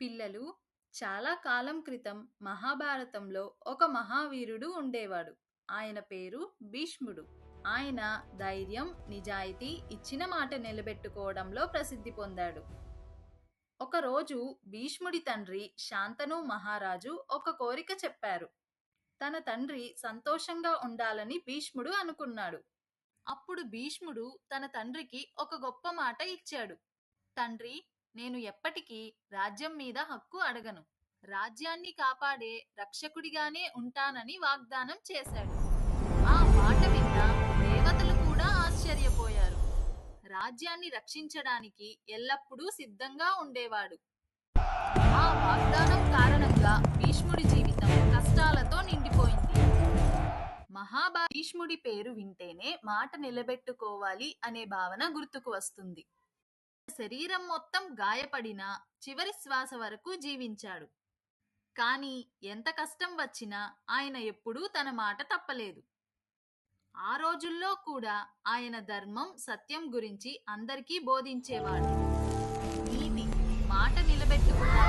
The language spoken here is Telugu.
పిల్లలు చాలా కాలం క్రితం మహాభారతంలో ఒక మహావీరుడు ఉండేవాడు. ఆయన పేరు భీష్ముడు. ఆయన ధైర్యం నిజాయితీ ఇచ్చిన మాట నిలబెట్టుకోవడంలో ప్రసిద్ధి పొందాడు. ఒకరోజు భీష్ముడి తండ్రి శాంతను మహారాజు ఒక కోరిక చెప్పారు. తన తండ్రి సంతోషంగా ఉండాలని భీష్ముడు అనుకున్నాడు. అప్పుడు భీష్ముడు తన తండ్రికి ఒక గొప్ప మాట ఇచ్చాడు. తండ్రి నేను ఎప్పటికీ రాజ్యం మీద హక్కు అడగను. రాజ్యాన్ని కాపాడే రక్షకుడిగానే ఉంటానని వాగ్దానం చేశాడు. ఆ మాట విన్న దేవతలు కూడా ఆశ్చర్యపోయారు. రాజ్యాన్ని రక్షించడానికి ఎల్లప్పుడూ సిద్ధంగా ఉండేవాడు. ఆ వాగ్దానం కారణంగా భీష్ముడి జీవితం కష్టాలతో నిండిపోయింది. మహాభా భీష్ముడి పేరు వింటేనే మాట నిలబెట్టుకోవాలి అనే భావన గుర్తుకు వస్తుంది. శరీరం మొత్తం గాయపడినా చివరి శ్వాస వరకు జీవించాడు. కానీ ఎంత కష్టం వచ్చినా ఆయన ఎప్పుడూ తన మాట తప్పలేదు. ఆ రోజుల్లో కూడా ఆయన ధర్మం సత్యం గురించి అందరికీ బోధించేవాడు. నీతి మాట నిలబెట్టుకున్నాడు